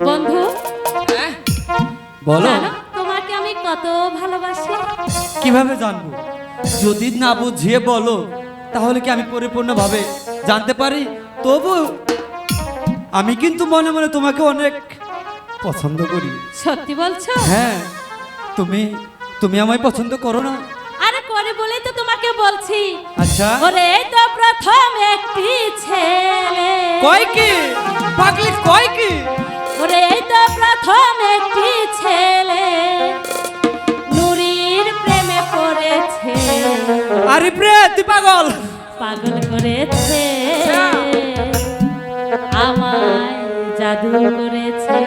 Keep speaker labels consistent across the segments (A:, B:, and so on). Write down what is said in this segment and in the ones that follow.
A: বন্ধু?
B: হ্যাঁ?
A: বলো। তোমাকে আমি কত ভালোবাসি।
B: কীভাবে জানব? যদি না বুঝিয়ে বলো তাহলে কি আমি পরিপূর্ণভাবে জানতে পারি? তবু আমি কিন্তু মনে মনে তোমাকে অনেক পছন্দ করি।
A: সত্যি বলছো?
B: হ্যাঁ তুমি তুমি আমায় পছন্দ করো না।
A: আরে করে বলেই তো তোমাকে বলছি।
B: আচ্ছা।
A: ওরে তো প্রথম একটি ছেলে।
B: কয় কি? পাগলি কয় কি?
A: ওরে তো প্রথম একটি ছেলে। নুরির প্রেমে পড়েছে।
B: আরে পাগল।
A: পাগল করেছে। আচ্ছা। আমায় জাদু করেছে।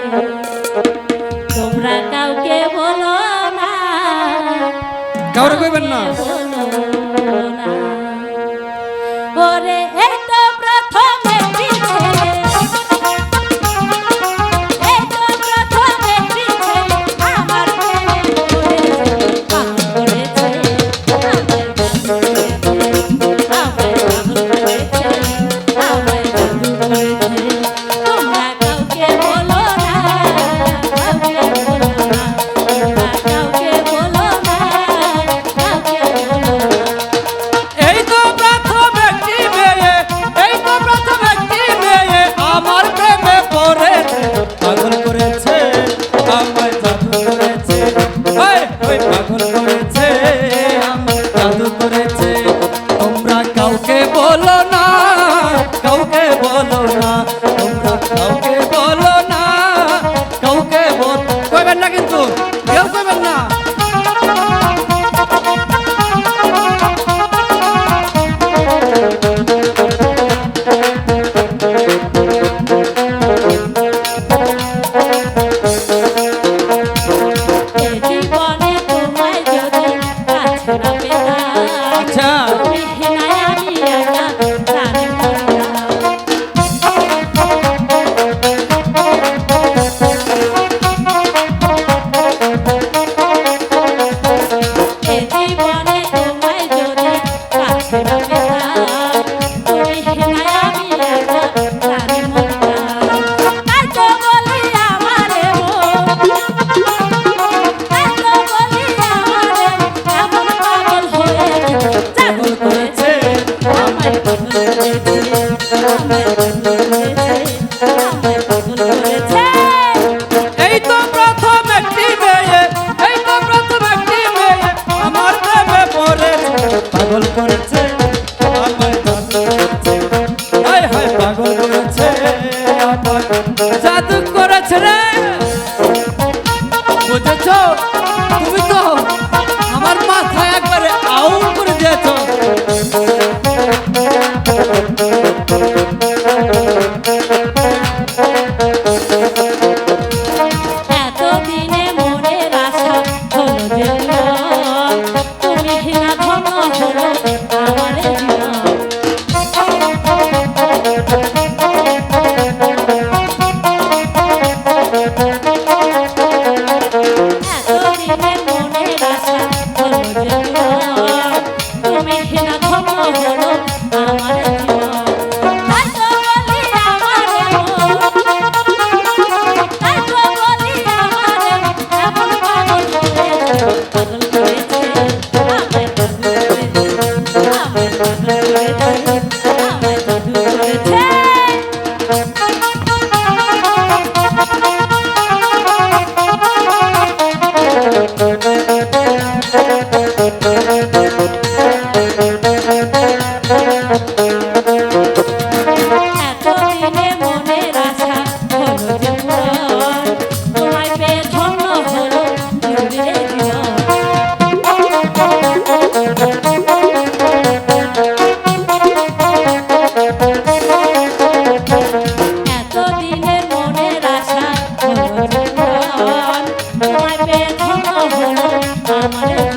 A: তোমরা কাউকে বলো না।
B: কাউরে কইবেন না।
A: বলো না।
B: 我的头。Okay. Thank you.